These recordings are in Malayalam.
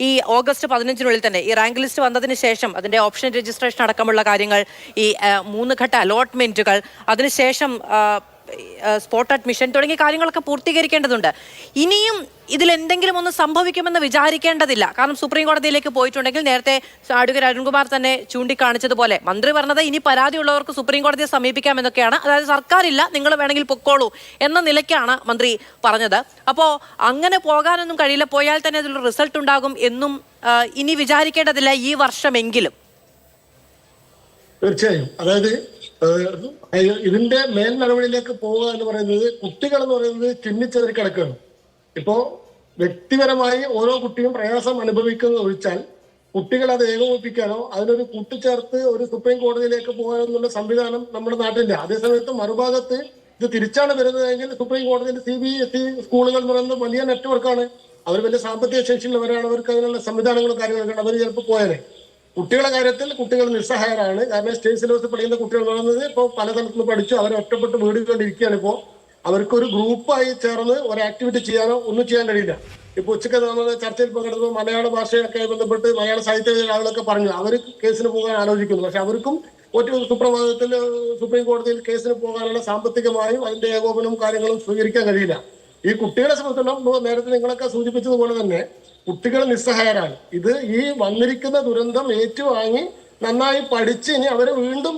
ഈ ഓഗസ്റ്റ് പതിനഞ്ചിനുള്ളിൽ തന്നെ ഈ റാങ്ക് ലിസ്റ്റ് വന്നതിന് ശേഷം അതിന്റെ ഓപ്ഷൻ രജിസ്ട്രേഷൻ അടക്കമുള്ള കാര്യങ്ങൾ ഈ മൂന്ന് ഘട്ട അലോട്ട്മെന്റുകൾ അതിനുശേഷം സ്പോട്ട് അഡ്മിഷൻ തുടങ്ങിയ കാര്യങ്ങളൊക്കെ പൂർത്തീകരിക്കേണ്ടതുണ്ട്. ഇനിയും ഇതിൽ എന്തെങ്കിലും ഒന്ന് സംഭവിക്കുമെന്ന് വിചാരിക്കേണ്ടതില്ല. കാരണം സുപ്രീം കോടതിയിലേക്ക് പോയിട്ടുണ്ടെങ്കിൽ നേരത്തെ അഡ്വക്കേറ്റ് അരുൺകുമാർ തന്നെ ചൂണ്ടിക്കാണിച്ചതുപോലെ മന്ത്രി പറഞ്ഞത് ഇനി പരാതിയുള്ളവർക്ക് സുപ്രീം കോടതിയെ സമീപിക്കാമെന്നൊക്കെയാണ്. അതായത് സർക്കാരില്ല നിങ്ങൾ വേണമെങ്കിൽ പൊക്കോളൂ എന്ന നിലയ്ക്കാണ് മന്ത്രി പറഞ്ഞത്. അപ്പോൾ അങ്ങനെ പോകാനൊന്നും കഴിയില്ല. പോയാൽ തന്നെ അതിലൊരു റിസൾട്ട് ഉണ്ടാകും എന്നും ഇനി വിചാരിക്കേണ്ടതില്ല ഈ വർഷമെങ്കിലും. തീർച്ചയായും. അതായത് ഇതിന്റെ മേൽ നടപടിയിലേക്ക് പോവുക എന്ന് പറയുന്നത് കുട്ടികൾ എന്ന് പറയുന്നത് ചിന്നിച്ചതിൽ കിടക്കുകയാണ്. ഇപ്പോ വ്യക്തിപരമായി ഓരോ കുട്ടിയും പ്രയാസം അനുഭവിക്കുന്നത് ഒഴിച്ചാൽ കുട്ടികൾ അത് ഏകോപിപ്പിക്കാനോ അതിനൊരു കൂട്ടിച്ചേർത്ത് ഒരു സുപ്രീം കോടതിയിലേക്ക് പോകാനോ എന്നുള്ള സംവിധാനം നമ്മുടെ നാട്ടിലില്ല. അതേസമയത്ത് മറുഭാഗത്ത് ഇത് തിരിച്ചാണ് വരുന്നതെങ്കിൽ സുപ്രീം കോടതിയിൽ സി ബി എസ് ഇ സ്കൂളുകൾ എന്ന് പറയുന്നത് വലിയ നെറ്റ്വർക്കാണ്. അവർ വലിയ സാമ്പത്തിക ശേഷിയുള്ളവരാണ്. അവർക്ക് അതിനുള്ള സംവിധാനങ്ങളും കാര്യങ്ങളൊക്കെ അവർ ചിലപ്പോൾ പോയാലേ കുട്ടികളുടെ കാര്യത്തിൽ കുട്ടികൾ നിസ്സഹായരാണ്. കാരണം സ്റ്റേറ്റ് സിലബസ് പഠിക്കുന്ന കുട്ടികൾ എന്ന് പറയുന്നത് ഇപ്പോൾ പല സ്ഥലത്തുനിന്ന് പഠിച്ചു. അവർ ഒറ്റപ്പെട്ട് വീടുകൊണ്ടിരിക്കുകയാണ് ഇപ്പോൾ അവർക്കൊരു ഗ്രൂപ്പായി ചേർന്ന് ഒരു ആക്ടിവിറ്റി ചെയ്യാനോ ഒന്നും ചെയ്യാൻ കഴിയില്ല. ഇപ്പൊ ഉച്ചയ്ക്ക് നമ്മൾ ചർച്ചയിൽ പങ്കെടുക്കുമ്പോൾ മലയാള ഭാഷയൊക്കെ ബന്ധപ്പെട്ട് മലയാള സാഹിത്യ ആളുകളൊക്കെ പറഞ്ഞു. അവർ കേസിന് പോകാൻ ആലോചിക്കുന്നു. പക്ഷെ അവർക്കും ഒറ്റ സുപ്രഭാതത്തിൽ സുപ്രീം കോടതിയിൽ കേസിന് പോകാനുള്ള സാമ്പത്തികമായും അതിന്റെ ഏകോപനവും കാര്യങ്ങളും സ്വീകരിക്കാൻ കഴിയില്ല. ഈ കുട്ടികളെ സംബന്ധിച്ചിടത്തോളം നേരത്തെ നിങ്ങളൊക്കെ സൂചിപ്പിച്ചതുപോലെ തന്നെ കുട്ടികൾ നിസ്സഹായരാണ്. ഇത് ഈ വന്നിരിക്കുന്ന ദുരന്തം ഏറ്റുവാങ്ങി നന്നായി പഠിച്ച് ഇനി അവരെ വീണ്ടും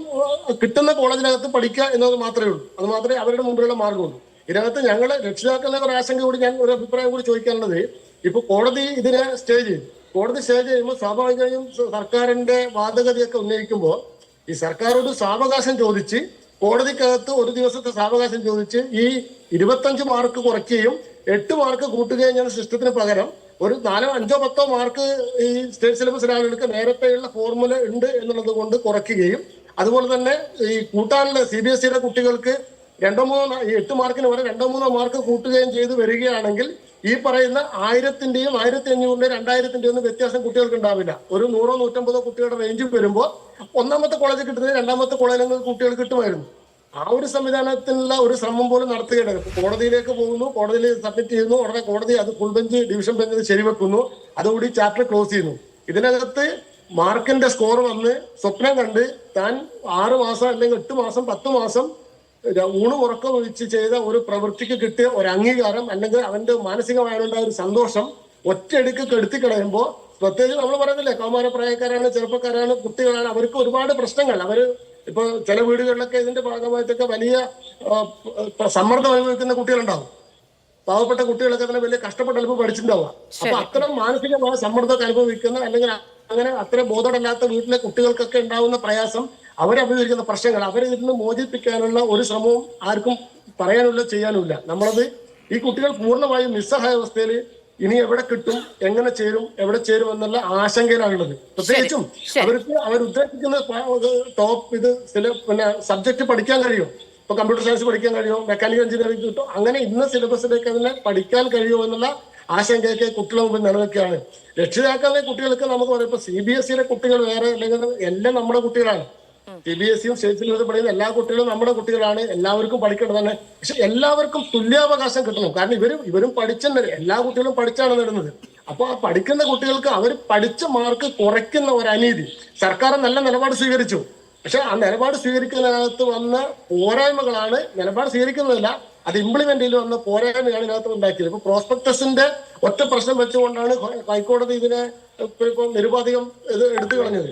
കിട്ടുന്ന കോളേജിനകത്ത് പഠിക്കുക എന്നത് മാത്രമേ ഉള്ളൂ. അത് മാത്രമേ അവരുടെ മുമ്പിലുള്ള മാർഗമുള്ളൂ ഇതിനകത്ത് ഞങ്ങൾ രക്ഷിതാക്കളുടെ ഒരു ആശങ്ക കൂടി ഞാൻ ഒരു അഭിപ്രായം കൂടി ചോദിക്കാനുള്ളത് ഇപ്പൊ കോടതി ഇതിനെ സ്റ്റേ ചെയ്തു കോടതി സ്റ്റേ ചെയ്യുമ്പോൾ സ്വാഭാവികമായും സർക്കാരിന്റെ വാദഗതിയൊക്കെ ഉന്നയിക്കുമ്പോൾ ഈ സർക്കാർ ഒരു സാവകാശം ചോദിച്ച് കോടതിക്കകത്ത് ഒരു ദിവസത്തെ സാവകാശം ചോദിച്ച് ഈ ഇരുപത്തഞ്ച് മാർക്ക് കുറയ്ക്കുകയും എട്ട് മാർക്ക് കൂട്ടുകയും ചെയ്യുന്ന സിസ്റ്റത്തിന് പകരം ഒരു നാലോ അഞ്ചോ പത്തോ മാർക്ക് ഈ സ്റ്റേറ്റ് സിലബസ് ആളുകൾക്ക് നേരത്തെയുള്ള ഫോർമുല ഉണ്ട് എന്നുള്ളത് കൊണ്ട് കുറയ്ക്കുകയും അതുപോലെ തന്നെ ഈ കൂട്ടാനുള്ള സി ബി എസ് സിയുടെ കുട്ടികൾക്ക് രണ്ടോ മൂന്നോ ഈ എട്ട് മാർക്കിന് വരെ രണ്ടോ മൂന്നോ മാർക്ക് കൂട്ടുകയും ചെയ്ത് വരികയാണെങ്കിൽ ഈ പറയുന്ന ആയിരത്തിന്റെയും ആയിരത്തി അഞ്ഞൂറിന്റെയും രണ്ടായിരത്തിന്റെയും ഒന്നും വ്യത്യാസം കുട്ടികൾക്ക് ഉണ്ടാവില്ല. ഒരു നൂറോ നൂറ്റമ്പതോ കുട്ടികളുടെ റേഞ്ചിൽ വരുമ്പോൾ ഒന്നാമത്തെ കോളേജിൽ കിട്ടുന്നത് രണ്ടാമത്തെ കോളേജിൽ നിന്ന് കുട്ടികൾ കിട്ടുമായിരുന്നു. ആ ഒരു സംവിധാനത്തിലുള്ള ഒരു ശ്രമം പോലും നടത്തുകയാണ്. കോടതിയിലേക്ക് പോകുന്നു കോടതിയിൽ സബ്മിറ്റ് ചെയ്യുന്നു ഉടനെ കോടതി അത് ഫുൾ ബെഞ്ച് ഡിവിഷൻ ബെഞ്ച് ശരിവെക്കുന്നു. അതുകൂടി ചാപ്റ്റർ ക്ലോസ് ചെയ്യുന്നു. ഇതിനകത്ത് മാർക്കിന്റെ സ്കോർ വന്ന് സ്വപ്നം കണ്ട് താൻ ആറ് മാസം അല്ലെങ്കിൽ എട്ട് മാസം പത്ത് മാസം ഊണ് ഉറക്കം ഒഴിച്ച് ചെയ്ത ഒരു പ്രവൃത്തിക്ക് കിട്ടിയ ഒരു അംഗീകാരം അല്ലെങ്കിൽ അവന്റെ മാനസികമായുള്ള ഒരു സന്തോഷം ഒറ്റയടിക്ക് കെടുത്തി കളയുമ്പോൾ പ്രത്യേകിച്ച് നമ്മൾ പറയുന്നില്ലേ കൗമാരപ്രായക്കാരാണ് ചെറുപ്പക്കാരാണ് കുട്ടികളാണ് അവർക്ക് ഒരുപാട് പ്രശ്നങ്ങൾ. അവർ ഇപ്പൊ ചില വീടുകളിലൊക്കെ ഇതിന്റെ ഭാഗമായിട്ടൊക്കെ വലിയ സമ്മർദ്ദം അനുഭവിക്കുന്ന കുട്ടികളുണ്ടാവും. പാവപ്പെട്ട കുട്ടികളൊക്കെ തന്നെ വലിയ കഷ്ടപ്പെട്ട് അല്പം പഠിച്ചിട്ടുണ്ടാവുക. അപ്പൊ അത്തരം മാനസികമായ സമ്മർദ്ദമൊക്കെ അനുഭവിക്കുന്ന അല്ലെങ്കിൽ അങ്ങനെ അത്ര ബോധമില്ലാത്ത വീട്ടിലെ കുട്ടികൾക്കൊക്കെ ഉണ്ടാവുന്ന പ്രയാസം അവരഭിമുഖീകരിക്കുന്ന പ്രശ്നങ്ങൾ അവരെ ഇതിൽ നിന്ന് മോചിപ്പിക്കാനുള്ള ഒരു ശ്രമവും ആർക്കും പറയാനുള്ള ചെയ്യാനുമില്ല. നമ്മളത് ഈ കുട്ടികൾ പൂർണമായും നിസ്സഹായാവസ്ഥയിൽ ഇനി എവിടെ കിട്ടും എങ്ങനെ ചേരും എവിടെ ചേരും എന്നുള്ള ആശങ്കയിലാണുള്ളത് പ്രത്യേകിച്ചും. അവർക്ക് അവർ ഉദ്ദേശിക്കുന്ന ടോപ്പ് ഇത് ചില പിന്നെ സബ്ജക്ട് പഠിക്കാൻ കഴിയും ഇപ്പൊ കമ്പ്യൂട്ടർ സയൻസ് പഠിക്കാൻ കഴിയുമോ? മെക്കാനിക്കൽ എഞ്ചിനീയറിംഗ് കിട്ടും അങ്ങനെ ഇന്ന സിലബസിലേക്ക് അതിനെ പഠിക്കാൻ കഴിയുമോ എന്നുള്ള ആശങ്കയൊക്കെ കുട്ടികളെ മുമ്പിൽ നിലനിൽക്കുകയാണ്. രക്ഷിതാക്കളെ കുട്ടികൾക്ക് നമുക്ക് പറയാം ഇപ്പൊ സി ബി എസ് സിയിലെ കുട്ടികൾ വേറെ അല്ലെങ്കിൽ എല്ലാം നമ്മുടെ കുട്ടികളാണ്. സി ബി എസ് സിയും സ്റ്റേറ്റ് സിലബസ് പഠിക്കുന്ന എല്ലാ കുട്ടികളും നമ്മുടെ കുട്ടികളാണ്. എല്ലാവർക്കും പഠിക്കേണ്ടതാണ് പക്ഷെ എല്ലാവർക്കും തുല്യാവകാശം കിട്ടണം. കാരണം ഇവരും ഇവരും പഠിച്ചെന്നെ എല്ലാ കുട്ടികളും പഠിച്ചാണ് നേടുന്നത്. അപ്പൊ ആ പഠിക്കുന്ന കുട്ടികൾക്ക് അവർ പഠിച്ച മാർക്ക് കുറയ്ക്കുന്ന ഒരു അനീതി. സർക്കാർ നല്ല നിലപാട് സ്വീകരിച്ചു. പക്ഷെ ആ നിലപാട് സ്വീകരിക്കുന്നതിനകത്ത് വന്ന പോരായ്മകളാണ് നിലപാട് സ്വീകരിക്കുന്നതല്ല അത് ഇംപ്ലിമെന്റ് ചെയ്ത് വന്ന പോരായ്മയാണ് ഇതിനകത്ത് ഉണ്ടാക്കിയത്. ഇപ്പൊ പ്രോസ്പെക്ടസിന്റെ ഒറ്റ പ്രശ്നം വെച്ചുകൊണ്ടാണ് ഹൈക്കോടതി ഇതിനെ ഇപ്പൊ നിരുപാധികം ഇത് എടുത്തു കളഞ്ഞത്.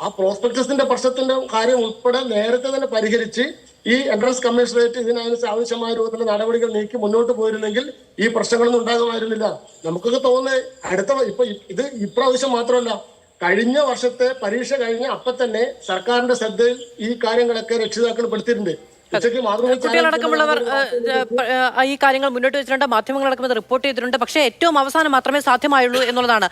ആ പ്രോസ്പെക്ടസിന്റെ പ്രശ്നത്തിന്റെ കാര്യം ഉൾപ്പെടെ നേരത്തെ തന്നെ പരിഹരിച്ച് ഈ എൻട്രൻസ് കമ്മീഷണറേറ്റ് ഇതിനനുസരിച്ച് ആവശ്യമായ രൂപത്തിൽ നടപടികൾ നീക്കി മുന്നോട്ട് പോയിരുന്നെങ്കിൽ ഈ പ്രശ്നങ്ങളൊന്നും ഉണ്ടാകുമായിരുന്നില്ല. നമുക്കൊക്കെ തോന്നുന്നത് അടുത്ത ഇപ്പൊ ഇത് ഇപ്രാവശ്യം മാത്രമല്ല കഴിഞ്ഞ വർഷത്തെ പരീക്ഷ കഴിഞ്ഞ അപ്പൊ തന്നെ സർക്കാരിന്റെ ശ്രദ്ധയിൽ ഈ കാര്യങ്ങളൊക്കെ രക്ഷിതാക്കൾ പെടുത്തിയിട്ടുണ്ട്. കുട്ടികളടക്കമുള്ളവർ ഈ കാര്യങ്ങൾ മുന്നോട്ട് വെച്ചിട്ടുണ്ട് മാധ്യമങ്ങളടക്കം റിപ്പോർട്ട് ചെയ്തിട്ടുണ്ട് പക്ഷേ ഏറ്റവും അവസാനം മാത്രമേ സാധ്യമായുള്ളൂ എന്നുള്ളതാണ്.